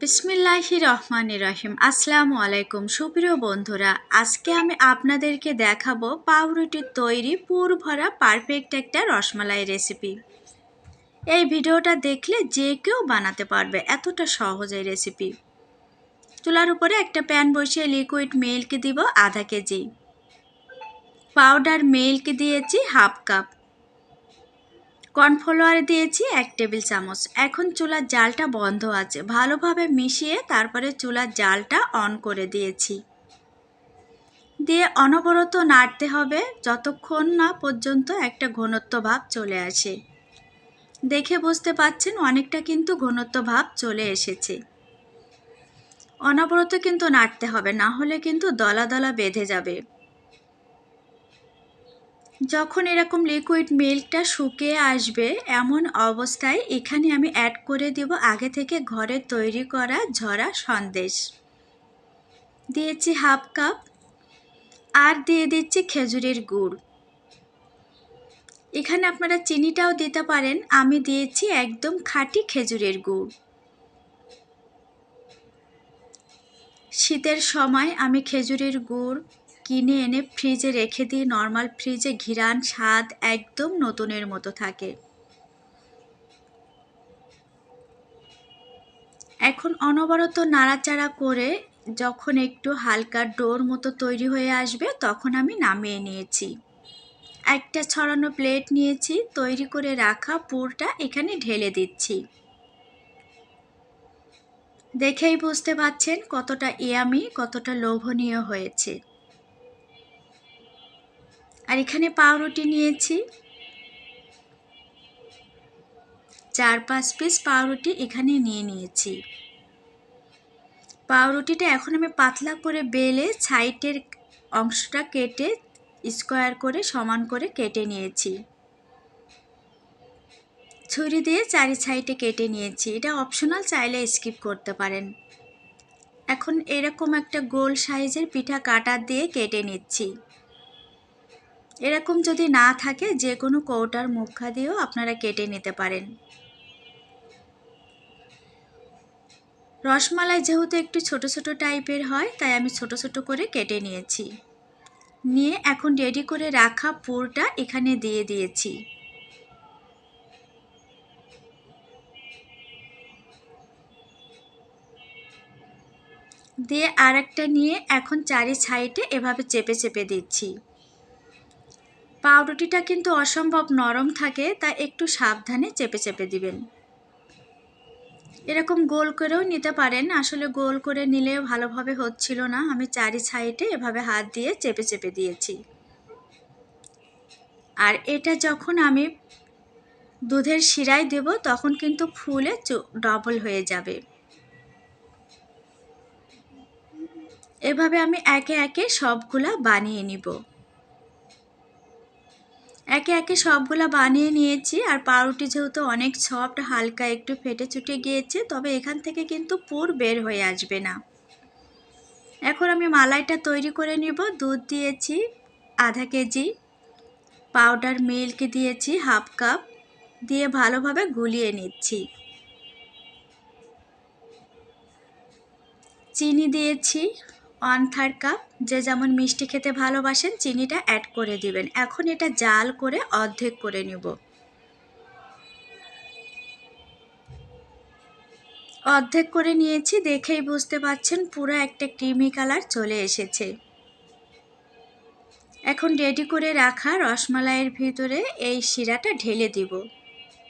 বিসমিল্লাহি রহমান রহিম। আসসালামু আলাইকুম। সুপ্রিয় বন্ধুরা, আজকে আমি আপনাদেরকে দেখাবো পাউরুটির তৈরি পুর ভরা পারফেক্ট একটা রসমালাই রেসিপি এই ভিডিওটা দেখলে যে কেউ বানাতে পারবে, এতটা সহজ এই রেসিপি চুলার উপরে একটা প্যান বসিয়ে লিকুইড মিল্ক দিব আধা কেজি। পাউডার মিল্ক দিয়েছি হাফ কাপ কর্নফ্লাওয়ার দিয়েছি এক টেবিল চামচ। এখন চুলার জালটা বন্ধ আছে। ভালোভাবে মিশিয়ে তারপরে চুলার জালটা অন করে দিয়েছি। দিয়ে অনবরত নাড়তে হবে যতক্ষণ না পর্যন্ত একটা ঘনত্ব ভাব চলে আসে। দেখে বুঝতে পাচ্ছেন অনেকটা কিন্তু ঘনত্ব ভাব চলে এসেছে। অনবরত কিন্তু নাড়তে হবে, না হলে কিন্তু দলা দলা বেঁধে যাবে। যখন এরকম লিকুইড মিল্কটা শুকিয়ে আসবে এমন অবস্থায় এখানে আমি অ্যাড করে দেব আগে থেকে ঘরে তৈরি করা ঝরা সন্দেশ। দিয়েছি হাফ কাপ আর দিয়ে দিচ্ছি খেজুরের গুড়। এখানে আপনারা চিনিটাও দিতে পারেন, আমি দিয়েছি একদম খাঁটি খেজুরের গুড়। শীতের সময় আমি খেজুরের গুড় কিনে এনে ফ্রিজে রেখে দিই নর্মাল ফ্রিজে ঘিরান স্বাদ একদম নতুনের মতো থাকে। এখন অনবরত নাড়াচাড়া করে যখন একটু হালকা ডোর মতো তৈরি হয়ে আসবে, তখন আমি নামিয়ে নিয়েছি। একটা ছড়ানো প্লেট নিয়েছি, তৈরি করে রাখা পুরটা এখানে ঢেলে দিচ্ছি। দেখেই বুঝতে পাচ্ছেন কতটা ইয়ামি, কতটা লোভনীয় হয়েছে। আর এখানে পাউরুটি নিয়েছি। চার পাঁচ পিস পাউরুটি এখানে নিয়ে নিয়েছি। পাউরুটিটা এখন আমি পাতলা করে বেলে সাইডের অংশটা কেটে স্কোয়ার করে সমান করে কেটে নিয়েছি। ছুরি দিয়ে চারি সাইডে কেটে নিয়েছি। এটা অপশনাল চাইলে স্কিপ করতে পারেন। এখন এরকম একটা গোল সাইজের পিঠা কাটার দিয়ে কেটে নিচ্ছি। এরকম যদি না থাকে, যে কোনো কৌটার মুখা দিয়েও আপনারা কেটে নিতে পারেন। রসমালাই যেহেতু একটু ছোট ছোট টাইপের হয়, তাই আমি ছোট ছোট করে কেটে নিয়েছি। নিয়ে এখন রেডি করে রাখা পুরটা এখানে দিয়ে দিয়েছি। দিয়ে আরেকটা নিয়ে এখন চারি সাইডে এভাবে চেপে চেপে দিচ্ছি। পাউরুটিটা কিন্তু অসম্ভব নরম থাকে, তা একটু সাবধানে চেপে চেপে দিবেন। এরকম গোল করেও নিতে পারেন। আসলে গোল করে নিলে ভালোভাবে হচ্ছিল না। আমি চারি সাইডে এভাবে হাত দিয়ে চেপে চেপে দিয়েছি। আর এটা যখন আমি দুধের শিরায় দেব, তখন কিন্তু ফুলে ডবল হয়ে যাবে। এভাবে আমি একে একে সবগুলা বানিয়ে নিব। একে একে সবগুলো বানিয়ে নিয়েছি আর পাউরুটি যেহেতু অনেক সফট, হালকা একটু ফেটে চুটে গিয়েছে, তবে এখান থেকে কিন্তু পুর বের হয়ে আসবে না। এখন আমি মালাইটা তৈরি করে নিব। দুধ দিয়েছি, আধা কেজি। পাউডার মিল্ক দিয়েছি, হাফ কাপ। দিয়ে ভালোভাবে গুলিয়ে নিচ্ছি। চিনি দিয়েছি ওয়ান থার্ড কাপ, যে যেমন মিষ্টি খেতে ভালোবাসেন, চিনিটা অ্যাড করে দিবেন। এখন এটা জাল করে অর্ধেক করে নেব। অর্ধেক করে নিয়েছি, দেখেই বুঝতে পাচ্ছেন পুরো একটা ক্রিমি কালার চলে এসেছে। এখন রেডি করে রাখা রসমালাইয়ের ভিতরে এই শিরাটা ঢেলে দিব।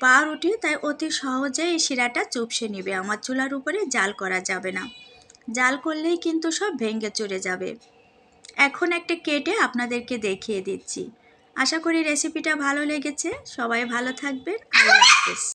পাউরুটি তাই অতি সহজে এই শিরাটা চুপসে নিবে। আমার চুলার উপরে জাল করা যাবে না। জাল করলেই কিন্তু সব ভেঙে চড়ে যাবে। এখন একটা কেটে আপনাদেরকে দেখিয়ে দিচ্ছি। আশা করি রেসিপিটা ভালো লেগেছে। সবাই ভালো থাকবেন। আল্লাহ হাফেজ।